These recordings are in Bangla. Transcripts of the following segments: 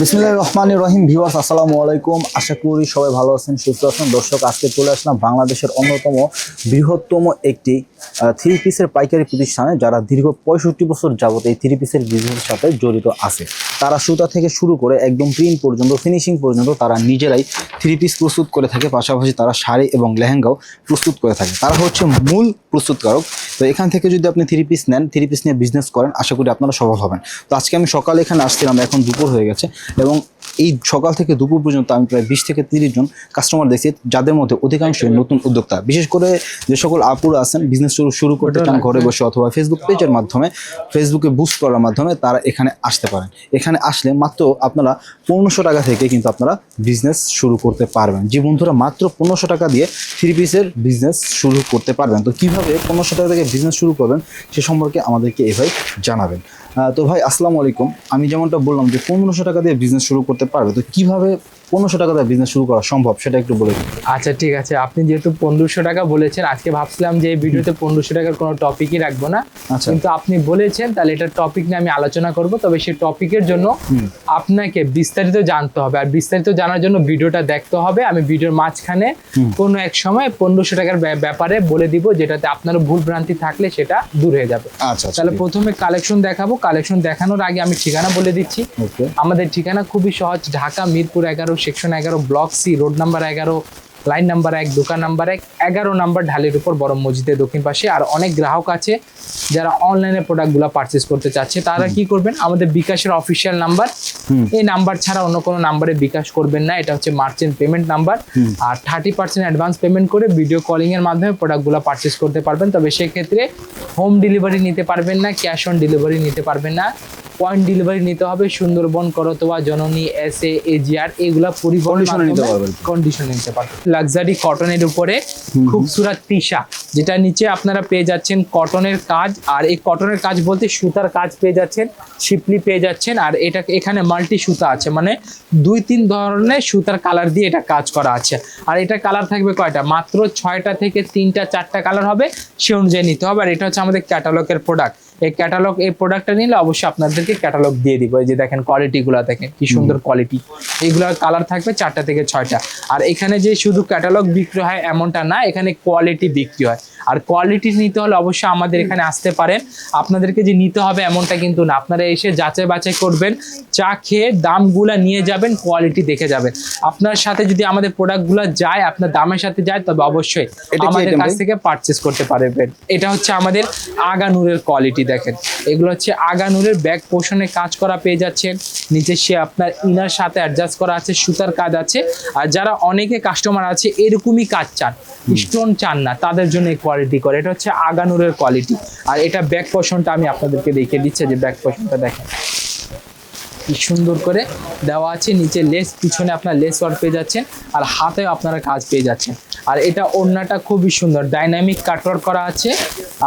বিসমিল্লাহির রহমানির রহিম ভিউয়ার্স, আসসালামু আলাইকুম। আশা করি সবাই ভালো আছেন, সুস্থ আছেন। দর্শক, আজকে চলে আসলাম বাংলাদেশের অন্যতম বৃহত্তম একটি থ্রি পিসের পাইকারি প্রতিষ্ঠানে যারা দীর্ঘ পঁয়ষট্টি বছর যাবত এই থ্রি পিসের বিজনেসের সাথে জড়িত আছে। তারা সুতা থেকে শুরু করে একদম প্রিন্ট পর্যন্ত ফিনিশিং পর্যন্ত তারা নিজেরাই থ্রি পিস প্রস্তুত করে থাকে। পাশাপাশি তারা শাড়ি এবং লেহেঙ্গাও প্রস্তুত করে থাকে। তারা হচ্ছে মূল প্রস্তুতকারক। তো এখান থেকে যদি আপনি থ্রি পিস নেন থ্রি পিস নিয়ে বিজনেস করেন, আশা করি আপনারা সফল হবেন। তো আজকে আমি সকালে এখানে আসছিলাম, এখন দুপুর হয়ে গেছে। এবং এই সকাল থেকে দুপুর পর্যন্ত আমি প্রায় বিশ থেকে তিরিশ জন কাস্টমার দেখছি যাদের মধ্যে অধিকাংশ নতুন উদ্যোক্তা। বিশেষ করে যে সকল আপুরা আছেন বিজনেস শুরু শুরু করতে চান ঘরে বসে অথবা ফেসবুক পেজের মাধ্যমে ফেসবুকে বুস্ট করার মাধ্যমে তারা এখানে আসতে পারেন। এখানে আসলে মাত্র আপনারা পনেরোশো টাকা থেকে কিন্তু আপনারা বিজনেস শুরু করতে পারবেন। যে বন্ধুরা মাত্র পনেরোশো টাকা দিয়ে থ্রি পিসের বিজনেস শুরু করতে পারবেন। তো কীভাবে পনেরোশো টাকা থেকে বিজনেস শুরু করবেন সে সম্পর্কে আমাদেরকে এভাবে জানাবেন। তো ভাই আসসালামু আলাইকুম। আমি যেমনটা বললাম যে পনেরোশো টাকা দিয়ে বিজনেস শুরু করতে পারবে। তো কীভাবে পনেরোশো টাকা দিয়ে বিজনেস শুরু করা সম্ভব সেটা একটু বলে আচ্ছা ঠিক আছে। আপনি যেহেতু পনেরোশো টাকা বলেছেন আজকে ভাবছিলাম যে এই ভিডিওতে পনেরোশো টাকার কোনো টপিকই রাখব না। আচ্ছা। কিন্তু আপনি বলেছেন তাহলে এটা টপিক নিয়ে আমি আলোচনা করব। তবে সেই টপিকের জন্য আপনাকে বিস্তারিত জানতে হবে। আর বিস্তারিত জানার জন্য ভিডিওটা দেখতে হবে। আমি ভিডিওর মাঝখানে কোনো এক সময় পনেরোশো টাকার ব্যাপারে বলে দিব যেটাতে আপনার ভুল ভ্রান্তি থাকলে সেটা দূর হয়ে যাবে। আচ্ছা আচ্ছা তাহলে প্রথমে কালেকশন দেখাবো। কালেকশন দেখানোর আগে আমি ঠিকানা বলে দিচ্ছি। আমাদের ঠিকানা খুবই সহজ ঢাকা মিরপুর এগারো সেকশন এগারো ব্লক সি রোড নাম্বার এগারো লাইন নাম্বার এক দোকান নাম্বার এক এগারো নাম্বার ঢালের উপর বড় মসজিদের দক্ষিণ পাশে। আর অনেক গ্রাহক আছে যারা অনলাইনে প্রোডাক্টগুলো পারচেস করতে চাচ্ছে। তারা কি করবেন? আমাদের বিকাশের অফিসিয়াল নাম্বার। এই নাম্বার ছাড়া অন্য কোনো নাম্বারে বিকাশ করবেন না। এটা হচ্ছে মার্চেন্ট পেমেন্ট নাম্বার। আর থার্টি পার্সেন্ট অ্যাডভান্স পেমেন্ট করে ভিডিও কলিং এর মাধ্যমে প্রোডাক্টগুলো পারচেস করতে পারবেন। তবে সেক্ষেত্রে হোম ডেলিভারি নিতে পারবেন না ক্যাশ অন ডেলিভারি নিতে পারবেন না। পয়েন্ট ডেলিভারি নিতে হবে সুন্দরবন করতোয়া জননী এস এ এজিআর এগুলা পরিবহন নিতে পারবেন। কন্ডিশন নিতে পারবেন। লাক্সারি কটনের উপরে খুবসুরত তিশা যেটা নিচে আপনারা পেয়ে যাচ্ছেন কটনের কাজ আর এই কটনের কাজ বলতে সুতার কাজ পেয়ে যাচ্ছেন শিপলি পেয়ে যাচ্ছেন আর এটা এখানে মাল্টি সুতা আছে মানে দুই তিন ধরনের সুতার কালার দিয়ে এটা কাজ করা আছে। আর এটা কালার থাকবে কয়টা? মাত্র ছয়টা থেকে তিনটা চারটা কালার হবে সে অনুযায়ী নিতে হবে আর এটা হচ্ছে আমাদের ক্যাটালগের প্রোডাক্ট এই ক্যাটালগ এই প্রোডাক্টটা নিলে অবশ্যই আপনাদেরকে ক্যাটালগ দিয়ে দিব। এই যে দেখেন কোয়ালিটি কোয়ালিটিগুলো দেখেন কি সুন্দর কোয়ালিটি এইগুলোর কালার থাকবে চারটা থেকে ছয়টা। আর এখানে যে শুধু ক্যাটালগ বিক্রি হয় এমনটা না এখানে কোয়ালিটি বিক্রি হয়। আর কোয়ালিটি নিতে হলে অবশ্যই আমাদের এখানে আসতে পারেন। আপনাদেরকে যে নিতে হবে এমনটা কিন্তু না। আপনারা এসে যাচাই বাছাই করবেন চা খেয়ে দামগুলা নিয়ে যাবেন কোয়ালিটি দেখে যাবেন। আপনার সাথে যদি আমাদের প্রোডাক্টগুলো যায় আপনার দামের সাথে যায় তবে অবশ্যই এটা আমাদের কাছ থেকে পারচেস করতে পারবেন। এটা হচ্ছে আমাদের আগানুরের কোয়ালিটি দেখেন। এগুলো হচ্ছে আগানুরের ব্যাক পোষণে কাজ করা পেয়ে যাচ্ছেন। নিচে সে আপনার ইনার সাথে অ্যাডজাস্ট করা আছে সুতার কাজ আছে। আর যারা অনেকে কাস্টমার আছে এরকমই কাজ চান। স্টোন চান না তাদের জন্য কোয়ালিটি করে। এটা হচ্ছে আগানুরের কোয়ালিটি আর এটা ব্যাক পোষণটা আমি আপনাদেরকে দেখিয়ে দিচ্ছি যে ব্যাক পোষণটা দেখেন। কি সুন্দর করে দেওয়া আছে। নিচে লেস পিছনে আপনার লেস ওয়ার্ক পেয়ে যাচ্ছেন। আর হাতেও আপনারা কাজ পেয়ে যাচ্ছেন। আর এটা ওড়নাটা খুবই সুন্দর। ডাইনামিক কাটওয়ার্ক করা আছে,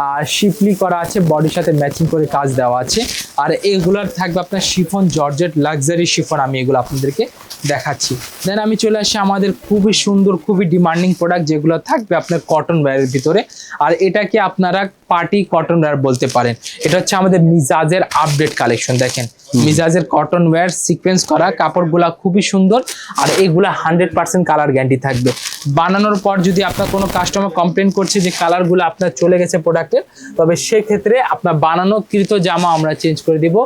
আর শিপলি করা আছে বডির সাথে ম্যাচিং করে কাজ দেওয়া আছে। আর এগুলার থাকবে আপনার শিফন, জর্জেট লাক্সারি শিফন আমি এগুলো আপনাদেরকে দেখাচ্ছি। দেন আমি চলে আসি আমাদের খুবই সুন্দর, খুবই ডিমান্ডিং প্রোডাক্ট যেগুলো থাকবে আপনার কটন ওয়্যারের ভিতরে। আর এটাকে আপনারা পার্টি কটন ওয়্যার বলতে পারেন। এটা হচ্ছে আমাদের মিজাজের আপডেট কালেকশন দেখেন। মিজাজের কটন ওয়্যার সিকোয়েন্স করা কাপড়গুলা খুবই সুন্দর আর এগুলা হান্ড্রেড পার্সেন্ট কালার গ্যারান্টি থাকবে। বানানোর পর যদি আপনার কোনো কাস্টমার কমপ্লেন করছে যে কালারগুলো আপনার চলে গেছে প্রোডাক্টের তবে সেক্ষেত্রে আপনার বানানো কৃত জামা আমরা চেঞ্জ করে দিব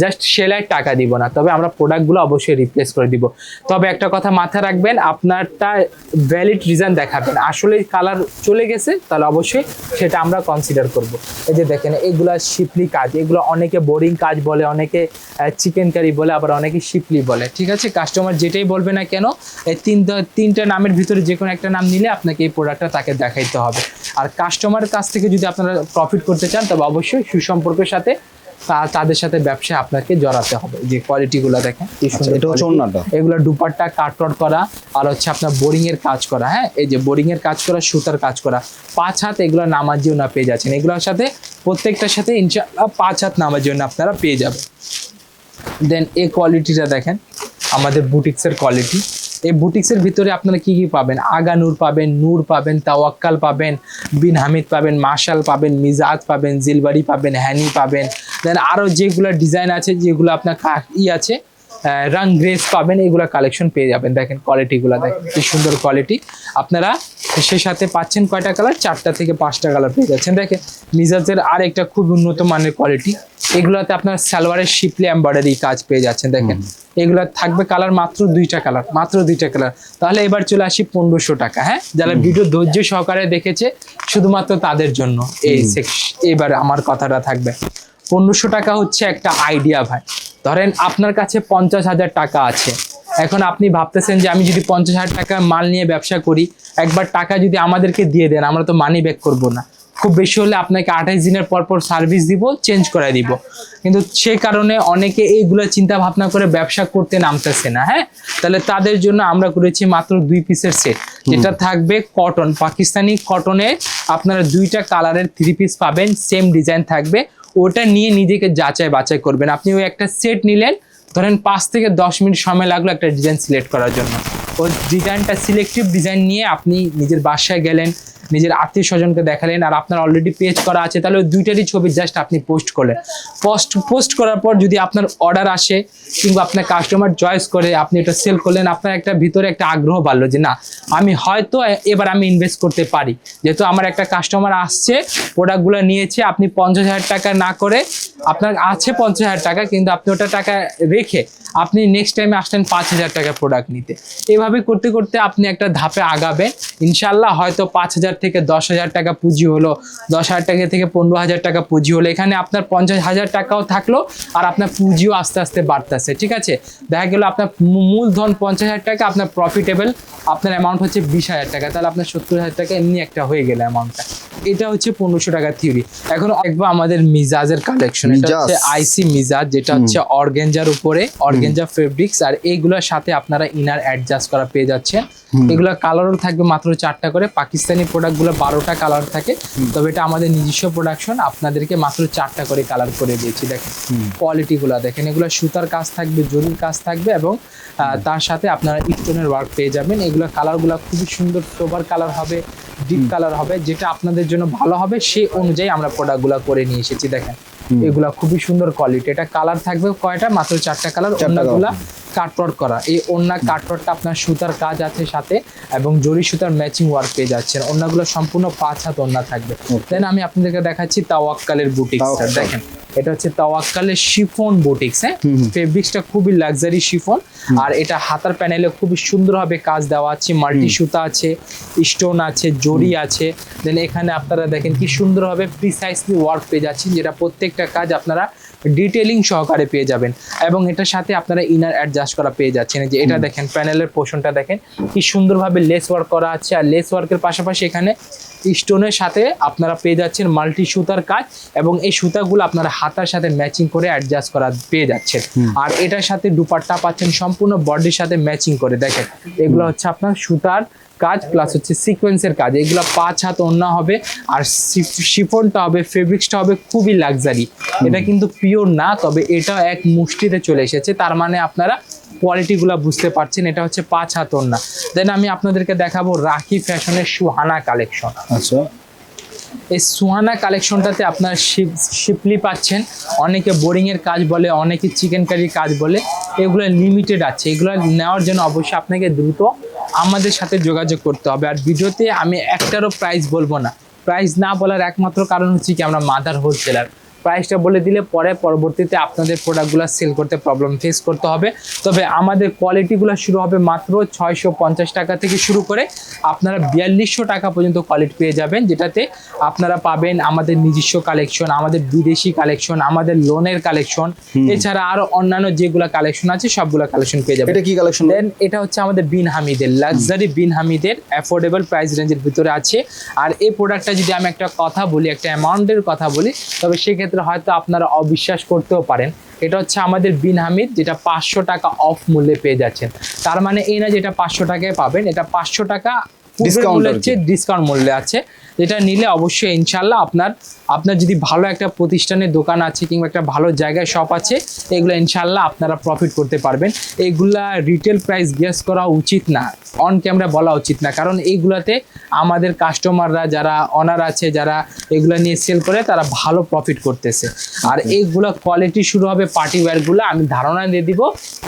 জাস্ট সেলাই টাকা দিব না তবে আমরা প্রোডাক্টগুলো অবশ্যই রিপ্লেস করে দিব। তবে একটা কথা মাথায় রাখবেন আপনারটা ভ্যালিড রিজন দেখাবেন। আসলে কালার চলে গেছে তাহলে অবশ্যই সেটা আমরা কনসিডার করব। এই যে দেখেন, এগুলো শিপলি কাজ, এগুলো অনেকে বোরিং কাজ বলে, অনেকে চিকেন কারি বলে, আবার অনেকে শিপলি বলে, ঠিক আছে? কাস্টমার যেটাই বলবে না কেন, এই তিন, তিনটা নামের ভিতরে যে কোনো একটা নাম নিলে আপনাকে এই প্রোডাক্টটা তাকে দেখাইতে হবে। আর কাস্টমারের কাছ থেকে যদি আপনারা প্রফিট করতে চান, তবে অবশ্যই সুসম্পর্কের সাথে তাদের সাথে ব্যবসায় আপনাকে জড়াতে হবে। যে কোয়ালিটিগুলো দেখেন আচ্ছা, এটা হচ্ছে। এগুলো দুপাট্টা কাটওয়ার্ক করা আর হচ্ছে আপনার বোরিং এর কাজ করা হ্যাঁ? এই যে বোরিং এর কাজ করা সুতার কাজ করা। পাঁচ হাত এগুলো নামাজিও না পেয়ে যাচ্ছেন। এগুলোর সাথে প্রত্যেকটার সাথে ইনশাআল্লাহ পাঁচ হাত নামার জন্য আপনারা পেয়ে যাবেন। দেন এই কোয়ালিটিটা দেখেন আমাদের বুটিক্সের কোয়ালিটি এই বুটিক্সের ভিতরে আপনারা কি কি পাবেন? আগা নূর পাবেন নূর পাবেন তাওয়াক্কাল পাবেন বিন হামিদ পাবেন মাশাল পাবেন মিজাজ পাবেন জিলবাড়ি পাবেন হ্যানি পাবেন দেন আরও যেগুলো ডিজাইন আছে যেগুলো আপনার ই আছে রাং গ্রেস পাবেন এগুলো কালেকশন পেয়ে যাবেন। দেখেন কোয়ালিটিগুলো দেখেন কি সুন্দর কোয়ালিটি আপনারা সে সাথে পাচ্ছেন কয়টা কালার চারটা থেকে পাঁচটা কালার পেয়ে যাচ্ছেন। দেখেন মিজাজের আর একটা খুব উন্নত মানের কোয়ালিটি এগুলোতে আপনার সালোয়ারের শিপলি এম্বয়ডারি কাজ পেয়ে যাচ্ছেন দেখেন। এগুলো থাকবে কালার মাত্র দুইটা কালার মাত্র দুইটা কালার তাহলে এবার চলে আসি পনেরোশো টাকা হ্যাঁ? যারা ভিডিও ধৈর্য সহকারে দেখেছে শুধুমাত্র তাদের জন্য। এই এবার আমার কথাটা থাকবে। পনেরোশো টাকা হচ্ছে একটা আইডিয়া ভাই। ধরেন আপনার কাছে পঞ্চাশ হাজার টাকা আছে। এখন আপনি ভাবতেছেন যে আমি যদি পঞ্চাশ হাজার টাকা মাল নিয়ে ব্যবসা করি একবার টাকা যদি আমাদেরকে দিয়ে দেন আমরা তো মানি ব্যাক করব না। খুব বেশি হলে আপনাকে আঠাইশ দিনের পর পর সার্ভিস দিব চেঞ্জ করে দিব। কিন্তু সে কারণে অনেকে এইগুলো চিন্তা ভাবনা করে ব্যবসা করতে নামতেছে না হ্যাঁ? তাহলে তাদের জন্য আমরা করেছি মাত্র দুই পিসের সেট যেটা থাকবে কটন পাকিস্তানি কটনে আপনারা দুইটা কালারের থ্রি পিস পাবেন সেম ডিজাইন থাকবে। ওটা নিয়ে নিজেকে যাচাই বাছাই করবেন। আপনি ওই একটা সেট নিলেন, ধরেন পাঁচ থেকে দশ মিনিট সময় লাগল একটা ডিজাইন সিলেক্ট করার জন্য। ওই ডিজাইনটা সিলেক্টিভ ডিজাইন নিয়ে আপনি নিজের বাসায় গেলেন নিজের আত্মীয় স্বজনকে দেখালেন আর আপনার অলরেডি পেজ করা আছে, তাহলে ওই দুইটারই ছবি জাস্ট আপনি পোস্ট করলেন। পোস্ট পোস্ট করার পর যদি আপনার অর্ডার আসে কিংবা আপনার কাস্টমার চয়েস করে, আপনি এটা সেল করলেন, আপনার একটা ভিতরে একটা আগ্রহ বাড়লো যে না, আমি হয়তো এবার আমি ইনভেস্ট করতে পারি। যেহেতু আমার একটা কাস্টমার আসছে প্রোডাক্টগুলো নিয়েছে, আপনি পঞ্চাশ হাজার টাকা না করে, আপনার আছে পঞ্চাশ হাজার টাকা, কিন্তু আপনি ওটা টাকা রেখে আপনি নেক্সট টাইমে আসলেন পাঁচ হাজার টাকা প্রোডাক্ট নিতে। এভাবে করতে করতে আপনি একটা ধাপে আগাবেন। ইনশাল্লাহ হয়তো পাঁচ হাজার থেকে দশ হাজার টাকা পুঁজি হলো দশ হাজার টাকা থেকে পনেরো হাজার টাকা পুঁজি হলো। এখানে আপনার পঞ্চাশ হাজার টাকাও থাকল আর আপনার পুঁজিও আস্তে আস্তে বাড়তেছে ঠিক আছে? দেখা গেল আপনার মূলধন পঞ্চাশ হাজার টাকা আপনার প্রফিটেবল আপনার অ্যামাউন্ট হচ্ছে বিশ হাজার টাকা। তাহলে আপনার সত্তর হাজার টাকা এমনি একটা হয়ে গেল অ্যামাউন্টটা এটা হচ্ছে পনেরোশো টাকা থিওরি এখন একবার আমাদের মিজাজের কালেকশন এটা হচ্ছে আইসি মিজাজ যেটা হচ্ছে অর্গেঞ্জার উপরে অর্গেঞ্জা ফেব্রিক্স আর এইগুলোর সাথে আপনারা ইনার অ্যাডজাস্ট করা পেয়ে যাচ্ছেন। এগুলো কালারও থাকবে মাত্র চারটা করে। পাকিস্তানি প্রোডাক্টগুলো বারোটা কালার থাকে। তবে এটা আমাদের নিজস্ব প্রোডাকশন আপনাদেরকে মাত্র চারটা করে কালার করে দিয়েছি দেখেন। কোয়ালিটিগুলো দেখেন এগুলো সুতার কাজ থাকবে জরির কাজ থাকবে এবং তার সাথে আপনারা স্টোনের ওয়ার্ক পেয়ে যাবেন। এগুলো কালারগুলো খুবই সুন্দর সোবার কালার হবে ডিপ কালার হবে যেটা আপনাদের জন্য ভালো হবে সেই অনুযায়ী আমরা প্রোডাক্টগুলো করে নিয়ে এসেছি দেখেন। এগুলা খুবই সুন্দর কোয়ালিটি এটা কালার থাকবে কয়টা? মাত্র চারটা কালার অন্যগুলা কাটওয়ার্ক করা। এই ওন্না কাটওয়ার্কটা আপনার সুতার কাজ আছে সাথে এবং জরি সুতার ম্যাচিং ওয়ার্ক পেয়ে যাচ্ছেন। অন্যগুলো সম্পূর্ণ পাঁচ হাত ওন্না থাকবে। দেন আমি আপনাদেরকে দেখাচ্ছি তাওয়াক্কালের তাওয়াক্কাল। দেখেন এটা হচ্ছে তাওয়াক্কালের শিফন বুটিক্স হ্যাঁ? ফেব্রিক্সটা খুবই লাক্সারি শিফন। আর এটা হাতার প্যানেলে খুবই সুন্দরভাবে কাজ দেওয়া আছে। মাল্টি সুতা আছে স্টোন আছে জরি আছে। দেন এখানে আপনারা দেখেন কি সুন্দরভাবে প্রিসাইসলি ওয়ার্ক পেয়ে যাচ্ছেন যেটা প্রত্যেকটা কাজ আপনারা ডিটেলিং সহকারে পেয়ে যাবেন। এবং এটার সাথে আপনারা ইনার অ্যাডজাস্ট করা পেয়ে যাচ্ছেন। যে এটা দেখেন প্যানেলের পোর্শনটা দেখেন কি সুন্দরভাবে লেস ওয়ার্ক করা আছে। আর লেস ওয়ার্কের পাশাপাশি এখানে স্টোনের সাথে আপনারা পেয়ে যাচ্ছেন মাল্টি সুতার কাজ এবং এই সুতাগুলো আপনারা হাতার সাথে ম্যাচিং করে অ্যাডজাস্ট করা পেয়ে যাচ্ছেন। আর এটার সাথে দুপাট্টা পাচ্ছেন সম্পূর্ণ বডির সাথে ম্যাচিং করে। দেখেন এগুলো হচ্ছে আপনার সুতার কাজ প্লাস হচ্ছে সিকোয়েন্সের কাজ। এগুলো পাঁচ হাত অন্য হবে আর শিফনটা হবে ফেব্রিক্সটা হবে খুবই লাক্সারি এটা কিন্তু পিওর না তবে এটা এক মুষ্টিতে চলে এসেছে। তার মানে আপনারা কোয়ালিটিগুলো বুঝতে পারছেন এটা হচ্ছে পাঁচ হাত ওন্না দেন আমি আপনাদেরকে দেখাবো রাখি ফ্যাশনের সুহানা কালেকশন আচ্ছা। এই সুহানা কালেকশনটাতে আপনার শিপ শিপলি পাচ্ছেন। অনেকে বোরিং এর কাজ বলে অনেকে চিকেন কারির কাজ বলে। এগুলো লিমিটেড আছে। এগুলো নেওয়ার জন্য অবশ্যই আপনাকে দ্রুত আমাদের সাথে যোগাযোগ করতে হবে। আর ভিডিওতে আমি একটারও প্রাইস বলব না। প্রাইস না বলার একমাত্র কারণ হচ্ছে কি আমরা মাদার হোলসেলার প্রাইসটা বলে দিলে পরে পরবর্তীতে আপনাদের প্রোডাক্টগুলো সেল করতে প্রবলেম ফেস করতে হবে। তবে আমাদের কোয়ালিটিগুলো শুরু হবে মাত্র ছয়শো পঞ্চাশ টাকা থেকে শুরু করে আপনারা বিয়াল্লিশশো টাকা পর্যন্ত কোয়ালিটি পেয়ে যাবেন যেটাতে আপনারা পাবেন আমাদের নিজস্ব কালেকশন আমাদের বিদেশি কালেকশন আমাদের লোনের কালেকশন এছাড়া আরও অন্যান্য যেগুলো কালেকশন আছে সবগুলো কালেকশন পেয়ে যাবেন। এটা কি কালেকশন দেন এটা হচ্ছে আমাদের বিন হামিদের লাক্সারি বিন হামিদের অ্যাফোর্ডেবল প্রাইস রেঞ্জের ভিতরে আছে। আর এই প্রোডাক্টটা যদি আমি একটা কথা বলি একটা অ্যামাউন্টের কথা বলি তবে সেক্ষেত্রে হয়তো আপনারা অবিশ্বাস করতেও পারেন। এটা হচ্ছে আমাদের বিন হামিদ যেটা পাঁচশো টাকা অফ মূল্যে পেয়ে যাচ্ছেন। তার মানে এই না যেটা পাঁচশো টাকায় পাবেন এটা পাঁচশো টাকা ডিসকাউন্ট ডিসকাউন্ট মূল্যে আছে। যেটা নিলে অবশ্যই ইনশাল্লাহ আপনার আপনার যদি ভালো একটা প্রতিষ্ঠানের দোকান আছে কিংবা একটা ভালো জায়গায় শপ আছে এগুলো ইনশাল্লাহ আপনারা প্রফিট করতে পারবেন। এইগুলা রিটেল প্রাইস গেস করা উচিত না। অন ক্যামেরা বলা উচিত না। কারণ এইগুলাতে আমাদের কাস্টমাররা যারা অনার আছে যারা এগুলা নিয়ে সেল করে তারা ভালো প্রফিট করতেছে। আর এইগুলা কোয়ালিটি শুরু হবে পার্টি ওয়্যারগুলো আমি ধারণা দিয়ে দিব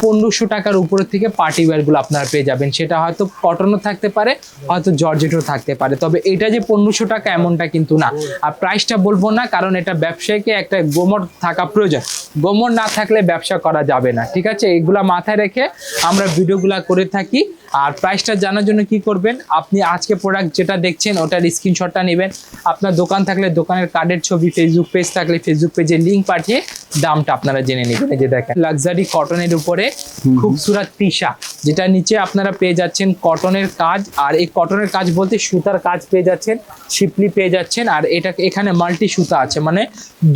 পনেরোশো টাকার উপর থেকে পার্টি ওয়্যারগুলো আপনারা পেয়ে যাবেন। সেটা হয়তো কটনও থাকতে পারে হয়তো জর্জেটও থাকতে পারে। তবে এটা যে পনেরোশো টাকা এমনটা কিন্তু না। আর প্রাইসটা বলব না কারণ এটা ব্যবসায়ীকে একটা গোমর থাকা প্রয়োজন। গোমর না থাকলে ব্যবসা করা যাবে না ঠিক আছে? এগুলা মাথায় রেখে আমরা ভিডিওগুলা করে থাকি। আর প্রাইসটা জানার জন্য কি করবেন? আপনি আজকে প্রোডাক্ট যেটা দেখছেন ওটার স্ক্রিনশটটা নেবেন। আপনার দোকান থাকলে দোকানের কার্ডের ছবি ফেসবুক পেজ থাকলে ফেসবুক পেজে লিঙ্ক পাঠিয়ে দামটা আপনারা জেনে নেবেন। এই যে দেখেন লাক্সারি কটনের উপরে খুবসুরাত তিশা যেটা নিচে আপনারা পেয়ে যাচ্ছেন কটনের কাজ, আর এই কটনের কাজ বলতে সুতার কাজ পেয়ে যাচ্ছেন, শিপলি পেয়ে যাচ্ছেন, আর এটা এখানে মাল্টি সুতা আছে মানে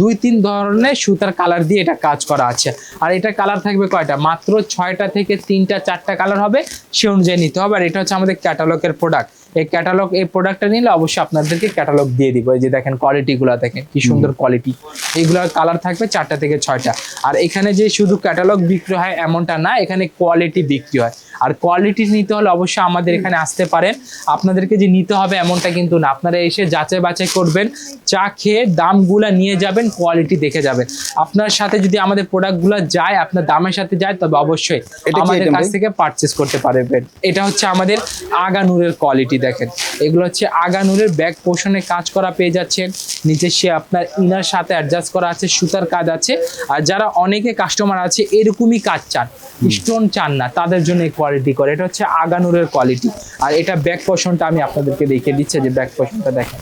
দুই তিন ধরনের সুতার কালার দিয়ে এটা কাজ করা আছে। আর এটা কালার থাকবে কয়টা? মাত্র ছয়টা থেকে তিনটা, চারটা কালার হবে, সে অনুযায়ী নিতে হবে, আর এটা হচ্ছে আমাদের ক্যাটালগের প্রোডাক্ট এই ক্যাটালগ এই প্রোডাক্টটা নিলে অবশ্যই আপনাদেরকে ক্যাটালগ দিয়ে দিব। এই যে দেখেন কোয়ালিটি গুলো দেখেন, কি সুন্দর কোয়ালিটি এইগুলোর কালার থাকবে চারটা থেকে ছয়টা। আর এখানে যে শুধু ক্যাটালগ বিক্রি হয় এমনটা না, এখানে কোয়ালিটি বিক্রি হয়। আর কোয়ালিটি নিতে হলে অবশ্যই আমাদের এখানে আসতে পারেন। আপনাদেরকে যে নিতে হবে এমনটা কিন্তু না। আপনারা এসে যাচাই বাছাই করবেন চা খেয়ে দামগুলা নিয়ে যাবেন কোয়ালিটি দেখে যাবেন। আপনার সাথে যদি আমাদের প্রোডাক্টগুলো যায় আপনার দামের সাথে যায় তবে অবশ্যই আমাদের কাছ থেকে পারচেস করতে পারবেন। এটা হচ্ছে আমাদের আগানুরের কোয়ালিটি দেখেন। এগুলো হচ্ছে আগানুরের ব্যাক পোর্শনে কাজ করা পেয়ে যাচ্ছেন। নিচে সে আপনার ইনার সাথে অ্যাডজাস্ট করা আছে সুতার কাজ আছে। আর যারা অনেকে কাস্টমার আছে এরকমই কাজ চান। স্টোন চান না, তাদের জন্য এই কোয়ালিটি করে। এটা হচ্ছে আগানুরের কোয়ালিটি আর এটা ব্যাক পোর্শনটা আমি আপনাদেরকে দেখিয়ে দিচ্ছি যে ব্যাক পোর্শনটা দেখেন।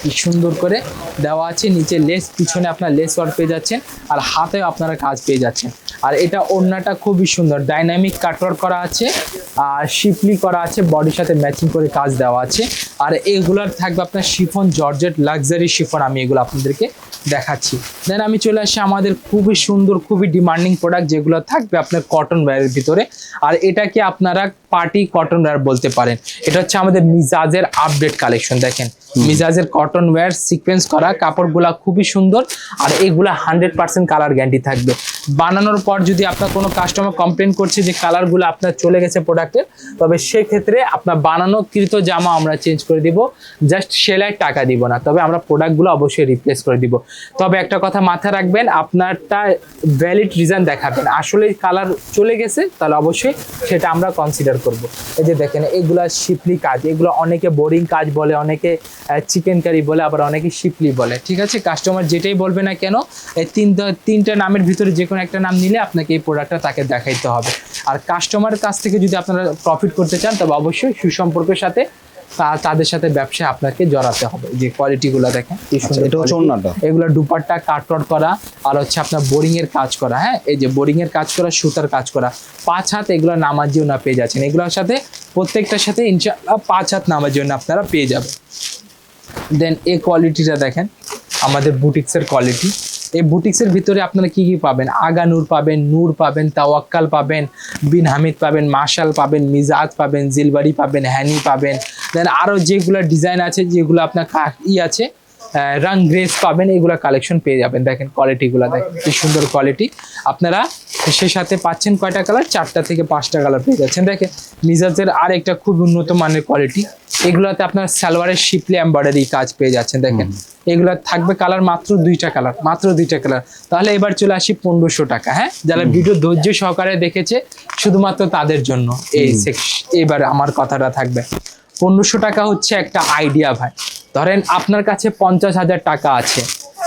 কি সুন্দর করে দেওয়া আছে, নিচে লেস পিছনে আপনার লেস ওয়ার্ক পেয়ে যাচ্ছেন, আর হাতেও আপনারা কাজ পেয়ে যাচ্ছেন। আর এটা ওড়নাটা খুবই সুন্দর ডাইনামিক কাটওয়ার্ক করা আছে, আর শিপলি করা আছে বডির সাথে ম্যাচিং করে কাজ দেওয়া আছে। আর এগুলার থাকবে আপনার শিফন জর্জেট লাক্সারি শিফন আমি এগুলো আপনাদেরকে দেখাচ্ছি। দেন আমি চলে আসি আমাদের খুবই সুন্দর খুবই ডিমান্ডিং প্রোডাক্ট যেগুলো থাকবে আপনার কটন ওয়্যারের ভিতরে। আর এটাকে আপনারা পার্টি কটন ওয়্যার বলতে পারেন। এটা হচ্ছে আমাদের মিজাজের আপডেট কালেকশন দেখেন। মিজাজের কটন ওয়্যার সিকোয়েন্স করা কাপড়গুলা খুবই সুন্দর। আর এগুলা হান্ড্রেড পার্সেন্ট কালার গ্যারান্টি থাকবে। বানানোর পর যদি আপনার কোনো কাস্টমার কমপ্লেন করছে যে কালারগুলো আপনার চলে গেছে প্রোডাক্টের তবে সেক্ষেত্রে আপনার বানানো কৃত জামা আমরা চেঞ্জ করে দিব। জাস্ট সেলাই টাকা দিব না, তবে আমরা প্রোডাক্টগুলো অবশ্যই রিপ্লেস করে দিব। তবে একটা কথা মাথায় রাখবেন, আপনারটা ভ্যালিড রিজন দেখাবেন। আসলে কালার চলে গেছে, তাহলে অবশ্যই সেটা আমরা কনসিডার করব। এই যে দেখেন, এগুলা শিপলি কাজ, এগুলো অনেকে বোরিং কাজ বলে, অনেকে চিকেন কারি বলে, আবার অনেকে শিপলি বলে। ঠিক আছে? কাস্টমার যেটাই বলবে না কেন, এই তিন, তিনটা নামের ভিতরে যে কোনো একটা নাম নিলে আপনাকে এই প্রোডাক্টটা তাকে দেখাইতে হবে। আর কাস্টমারের কাছ থেকে যদি আপনারা প্রফিট করতে চান, তবে অবশ্যই সুসম্পর্কের সাথে তাদের সাথে ব্যবসায় আপনাকে জড়াতে হবে। যে কোয়ালিটিগুলো দেখেন আচ্ছা। এগুলো দুপাট্টা কাটওয়ার্ক করা আর হচ্ছে আপনার বোরিং এর কাজ করা হ্যাঁ? এই যে বোরিং এর কাজ করা সুতার কাজ করা। পাঁচ হাত এগুলো নামাজিও না পেয়ে যাচ্ছেন। এগুলোর সাথে প্রত্যেকটার সাথে ইনশাআল্লাহ পাঁচ হাত নামার জন্য আপনারা পেয়ে যাবেন। দেন এই কোয়ালিটিটা দেখেন আমাদের বুটিক্সের কোয়ালিটি এই বুটিক্সের ভিতরে আপনারা কি কি পাবেন? আগা নূর পাবেন নূর পাবেন, তাওয়াক্কাল পাবেন, বিন হামিদ পাবেন, মাশাল পাবেন, মিজাজ পাবেন, জিলবাড়ি পাবেন, হ্যানি পাবেন। দেন আরও যেগুলো ডিজাইন আছে, যেগুলো আপনার ই আছে রাং গ্রেস পাবেন এগুলো কালেকশন পেয়ে যাবেন। দেখেন কোয়ালিটিগুলো দেখেন কি সুন্দর কোয়ালিটি আপনারা সে সাথে পাচ্ছেন কয়টা কালার চারটা থেকে পাঁচটা কালার পেয়ে যাচ্ছেন। দেখেন মিজাজের আর একটা খুব উন্নত মানের কোয়ালিটি এগুলোতে আপনার সালোয়ারের শিপলি এম্বয়ডারি কাজ পেয়ে যাচ্ছেন দেখেন। এগুলো থাকবে কালার মাত্র দুইটা কালার মাত্র দুইটা কালার তাহলে এবার চলে আসি পনেরোশো টাকা হ্যাঁ? যারা ভিডিও ধৈর্য সহকারে দেখেছে শুধুমাত্র তাদের জন্য। এই এবার আমার কথাটা থাকবে। পনেরোশো টাকা হচ্ছে একটা আইডিয়া ভাই। ধরেন আপনার কাছে পঞ্চাশ হাজার টাকা আছে।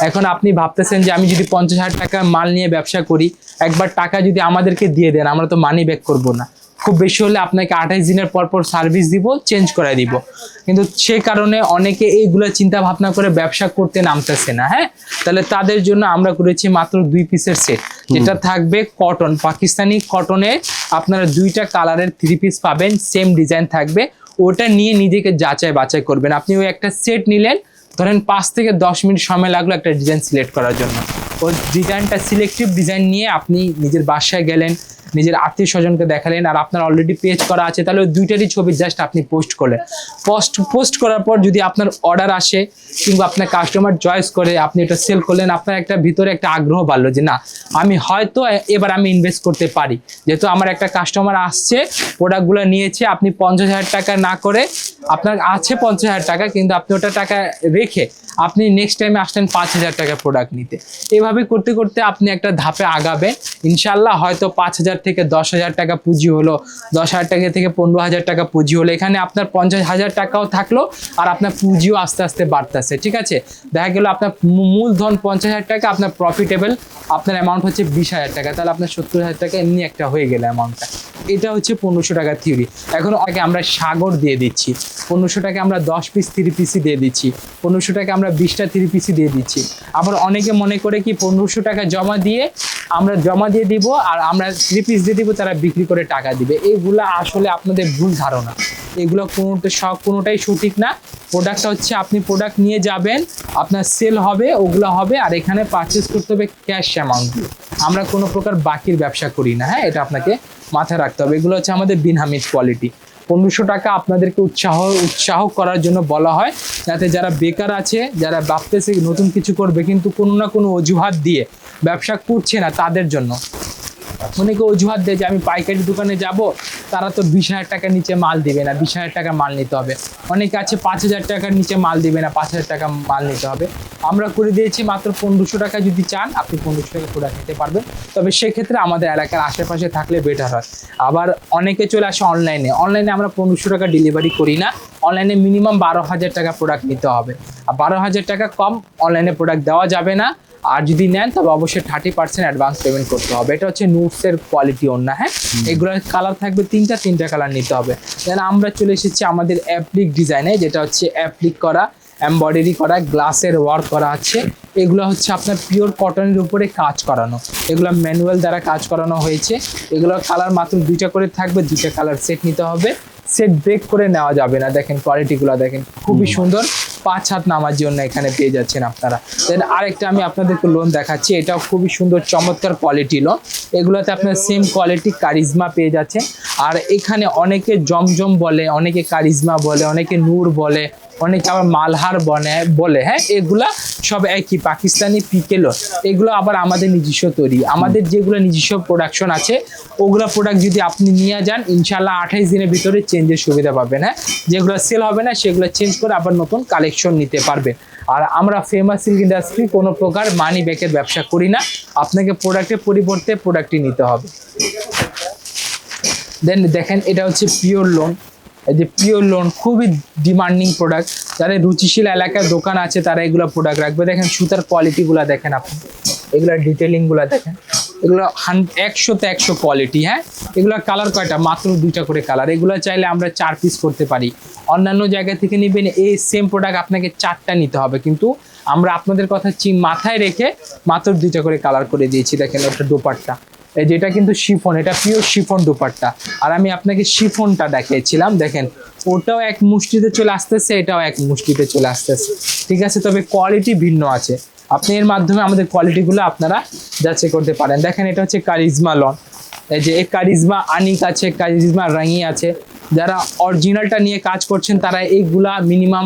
এখন আপনি ভাবতেছেন যে আমি যদি পঞ্চাশ হাজার টাকা মাল নিয়ে ব্যবসা করি একবার টাকা যদি আমাদেরকে দিয়ে দেন আমরা তো মানি ব্যাক করব না। খুব বেশি হলে আপনাকে আঠাইশ দিনের পর পর সার্ভিস দিব চেঞ্জ করে দিব। কিন্তু সে কারণে অনেকে এইগুলো চিন্তা ভাবনা করে ব্যবসা করতে নামতেছে না হ্যাঁ? তাহলে তাদের জন্য আমরা করেছি মাত্র দুই পিসের সেট যেটা থাকবে কটন পাকিস্তানি কটনে আপনারা দুইটা কালারের থ্রি পিস পাবেন সেম ডিজাইন থাকবে। ওটা নিয়ে নিজেকে যাচাই বাছাই করবেন। আপনি ওই একটা সেট নিলেন, ধরেন পাঁচ থেকে দশ মিনিট সময় লাগল একটা ডিজাইন সিলেক্ট করার জন্য। ওই ডিজাইনটা সিলেক্টিভ ডিজাইন নিয়ে আপনি নিজের বাসায় গেলেন নিজের আত্মীয় স্বজনকে দেখালেন আর আপনার অলরেডি পেজ করা আছে, তাহলে ওই দুইটারই ছবি জাস্ট আপনি পোস্ট করলেন। পোস্ট পোস্ট করার পর যদি আপনার অর্ডার আসে কিংবা আপনার কাস্টমার চয়েস করে, আপনি এটা সেল করলেন, আপনার একটা ভিতরে একটা আগ্রহ বাড়লো যে না, আমি হয়তো এবার আমি ইনভেস্ট করতে পারি। যেহেতু আমার একটা কাস্টমার আসছে প্রোডাক্টগুলো নিয়েছে, আপনি পঞ্চাশ হাজার টাকা না করে, আপনার আছে পঞ্চাশ হাজার টাকা, কিন্তু আপনি ওটা টাকা রেখে আপনি নেক্সট টাইমে আসলেন পাঁচ হাজার টাকা প্রোডাক্ট নিতে। এভাবে করতে করতে আপনি একটা ধাপে আগাবেন। ইনশাল্লাহ হয়তো পাঁচ হাজার থেকে দশ হাজার টাকা পুঁজি হলো, দশ হাজার টাকা থেকে পনেরো হাজার টাকা পুঁজি হলো। এখানে আপনার পঞ্চাশ হাজার টাকাও থাকল আর আপনার পুঁজিও আস্তে আস্তে বাড়তেছে, ঠিক আছে? দেখা গেল আপনার মূলধন পঞ্চাশ হাজার টাকা, আপনার প্রফিটেবল আপনার অ্যামাউন্ট হচ্ছে বিশ হাজার টাকা। তাহলে আপনার সত্তর হাজার টাকা এমনি একটা হয়ে গেল অ্যামাউন্টটা এটা হচ্ছে পনেরোশো টাকা থিওরি এখন আগে আমরা সাগর দিয়ে দিচ্ছি। পনেরোশো টাকা আমরা দশ পিস থ্রি পিসি দিয়ে দিচ্ছি। পনেরোশো টাকা আমরা বিশটা থ্রি পিসি দিয়ে দিচ্ছি। আবার অনেকে মনে করে কি পনেরোশো টাকা জমা দিয়ে আমরা জমা দিয়ে দিব আর আমরা পিস দিয়ে দিব, তারা বিক্রি করে টাকা দিবে। এইগুলা আসলে আপনাদের ভুল ধারণা। এগুলো কোনোটা সব, কোনোটাই সঠিক না। প্রোডাক্টটা হচ্ছে আপনি প্রোডাক্ট নিয়ে যাবেন, আপনার সেল হবে, ওগুলো হবে, আর এখানে পারচেস করতে হবে ক্যাশ অ্যামাউন্ট আমরা কোনো প্রকার বাকির ব্যবসা করি না হ্যাঁ? এটা আপনাকে মাথায় রাখতে হবে। এগুলো হচ্ছে আমাদের বিনহামিজ কোয়ালিটি পনেরোশো টাকা আপনাদেরকে উৎসাহ উৎসাহ করার জন্য বলা হয়, যাতে যারা বেকার আছে, যারা ভাবতেছে নতুন কিছু করবে, কিন্তু কোনো না কোনো অজুহাত দিয়ে ব্যবসা করছে না তাদের জন্য। অনেকে অজুহাত দেয় যে আমি পাইকারি দোকানে যাব, তারা তো বিশ হাজার টাকার নিচে মাল দিবে না, বিশ হাজার টাকা মাল নিতে হবে। অনেকে আছে পাঁচ হাজার টাকার নিচে মাল দিবে না, পাঁচ হাজার টাকা মাল নিতে হবে। আমরা করে দিয়েছি মাত্র পনেরোশো টাকা যদি চান, আপনি পনেরোশো টাকা প্রোডাক্ট নিতে পারবেন। তবে সেক্ষেত্রে আমাদের এলাকার আশেপাশে থাকলে বেটার হয়। আবার অনেকে চলে আসে অনলাইনে অনলাইনে আমরা পনেরোশো টাকা ডেলিভারি করি না। অনলাইনে মিনিমাম বারো হাজার টাকা প্রোডাক্ট নিতে হবে। আর বারো হাজার টাকা কম অনলাইনে প্রোডাক্ট দেওয়া যাবে না। আর যদি নেন তবে অবশ্যই থার্টি পার্সেন্ট অ্যাডভান্স পেমেন্ট করতে হবে। এটা হচ্ছে নোটসের কোয়ালিটি অন্য হ্যাঁ? এগুলোর কালার থাকবে তিনটা তিনটা কালার নিতে হবে। দেন আমরা চলে এসেছি আমাদের অ্যাপ্লিক ডিজাইনে যেটা হচ্ছে অ্যাপ্লিক করা এমব্রয়ডারি করা গ্লাসের ওয়ার্ক করা আছে। এগুলো হচ্ছে আপনার পিওর কটনের উপরে কাজ করানো। এগুলো ম্যানুয়াল দ্বারা কাজ করানো হয়েছে। এগুলোর কালার মাত্র দুইটা করে থাকবে দুইটা কালার সেট নিতে হবে। সেট ব্রেক করে নেওয়া যাবে না। দেখেন কোয়ালিটিগুলো দেখেন খুবই সুন্দর। পাঁচ হাত নামার জন্য এখানে পেয়ে যাচ্ছেন আপনারা। দেন আরেকটা আমি আপনাদেরকে লোন দেখাচ্ছি এটাও খুবই সুন্দর চমৎকার কোয়ালিটি লোন এগুলোতে আপনার সেম কোয়ালিটি কারিজমা পেয়ে যাচ্ছে আর এখানে অনেকে জমজম বলে অনেকে কারিজমা বলে অনেকে নূর বলে অনেকে আবার মালহার বনে বলে হ্যাঁ এগুলা সব একই, পাকিস্তানি পিকেলো। এগুলো আবার আমাদের নিজস্ব তৈরি। আমাদের যেগুলো নিজস্ব প্রোডাকশন আছে, ওগুলো প্রোডাক্ট যদি আপনি নিয়ে যান ইনশাল্লাহ আঠাইশ দিনের ভিতরে চেঞ্জের সুবিধা পাবেন হ্যাঁ? যেগুলো সেল হবে না, সেগুলো চেঞ্জ করে আবার নতুন কালেকশন নিতে পারবেন। আর আমরা ফেমাস সিল্ক ইন্ডাস্ট্রি কোনো প্রকার মানি ব্যাগের ব্যবসা করি না। আপনাকে প্রোডাক্টের পরিবর্তে প্রোডাক্টটি নিতে হবে। দেন দেখেন, এটা হচ্ছে পিওর লোন এই যে পিওর লোন খুবই ডিমান্ডিং প্রোডাক্ট যারা রুচিশীল এলাকার দোকান আছে, তারা এগুলো প্রোডাক্ট রাখবে। দেখেন, সুতার কোয়ালিটিগুলো দেখেন আপনি। এগুলোর ডিটেলিংগুলো দেখেন। এগুলো হান একশোতে একশো কোয়ালিটি হ্যাঁ? এগুলো কালার কয়টা? মাত্র দুইটা করে কালার এগুলো চাইলে আমরা চার পিস করতে পারি। অন্যান্য জায়গা থেকে নেবেন, এই সেম প্রোডাক্ট আপনাকে চারটা নিতে হবে। কিন্তু আমরা আপনাদের কথা চি- মাথায় রেখে মাত্র দুইটা করে কালার করে দিয়েছি। দেখেন, ওটা দোপাট্টা। যেটা কিন্তু শিফন, এটা পিওর শিফন দুপাট্টা। আর আমি আপনাকে শিফনটা দেখিয়েছিলাম, দেখেন, ওটাও এক মুষ্টিতে চলে আসতেছে, এটাও এক মুষ্টিতে চলে আসতেছে। ঠিক আছে, তবে কোয়ালিটি ভিন্ন আছে। আপনি এর মাধ্যমে আমাদের কোয়ালিটিগুলো আপনারা যাচাই করতে পারেন। দেখেন, এটা হচ্ছে কারিজমা লন এই যে কারিজমা আনিক আছে কারিজমা রাঙি আছে। যারা অরিজিনালটা নিয়ে কাজ করছেন, তারা এইগুলা মিনিমাম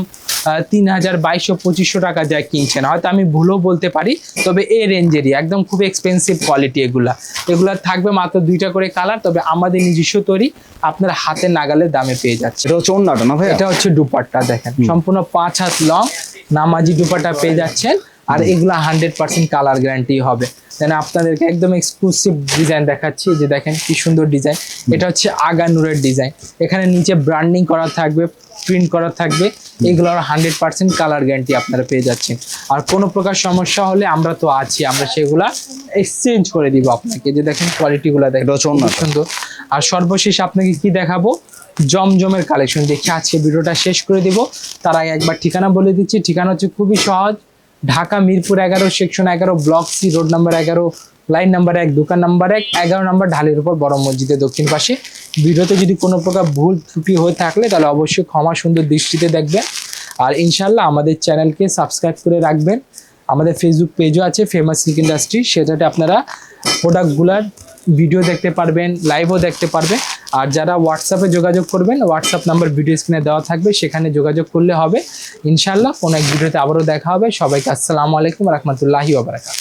তিন হাজার বাইশশো পঁচিশশো টাকা যায় কিনছেন। হয়তো আমি ভুলও বলতে পারি তবে এই রেঞ্জেরই একদম খুব এক্সপেন্সিভ কোয়ালিটি এগুলা। এগুলা থাকবে মাত্র দুইটা করে কালার তবে আমাদের নিজস্ব তৈরি আপনার হাতে নাগালের দামে পেয়ে যাচ্ছে। এটা হচ্ছে অন্যটা না ভাই এটা হচ্ছে দুপাট্টা দেখেন সম্পূর্ণ পাঁচ হাত লং নামাজি দুপাট্টা পেয়ে যাচ্ছেন আর এগুলা হান্ড্রেড পার্সেন্ট কালার গ্যারান্টি হবে। দেন আপনাদেরকে একদম এক্সক্লুসিভ ডিজাইন দেখাচ্ছি। যে দেখেন কি সুন্দর ডিজাইন এটা হচ্ছে আগা নূরের ডিজাইন এখানে নিচে ব্র্যান্ডিং করা থাকবে প্রিন্ট করা থাকবে। এগুলোর হান্ড্রেড পার্সেন্ট কালার গ্যারান্টি আপনারা পেয়ে যাচ্ছেন। আর কোনো প্রকার সমস্যা হলে আমরা তো আছি আমরা সেগুলা এক্সচেঞ্জ করে দিব আপনাকে। যে দেখেন কোয়ালিটিগুলো দেখেন সুন্দর। আর সর্বশেষ আপনাকে কি দেখাবো? জমজমের কালেকশন দেখে আজকে ভিডিওটা শেষ করে দিব। তার আগে একবার ঠিকানা বলে দিচ্ছি। ঠিকানা হচ্ছে খুবই সহজ। ঢাকা, মিরপুর এগারো, সেকশন এগারো, ব্লক সি, রোড নাম্বার এগারো, লাইন নাম্বার এক, দোকান নাম্বার এক, এগারো নাম্বার ঢালের উপর বড় মসজিদের দক্ষিণ পাশে। ভিডিওতে যদি কোনো প্রকার ভুল ত্রুটি হয়ে থাকলে তাহলে অবশ্যই ক্ষমা সুন্দর দৃষ্টিতে দেখবেন। আর ইনশাল্লাহ আমাদের চ্যানেলকে সাবস্ক্রাইব করে রাখবেন। আমাদের ফেসবুক পেজও আছে ফেমাস সিল্ক ইন্ডাস্ট্রি সেটাতে আপনারা প্রোডাক্টগুলার ভিডিও দেখতে পারবেন লাইভও দেখতে পারবে আর যারা হোয়াটসঅ্যাপে যোগাযোগ করবেন হোয়াটসঅ্যাপ নাম্বার ভিডিও স্ক্রিনে দেওয়া থাকবে, সেখানে যোগাযোগ করলে হবে। ইনশাল্লাহ কোনো এক ভিডিওতে আবারও দেখা হবে। সবাইকে আসসালামু আলাইকুম রহমতুল্লাহি ওবরাকাত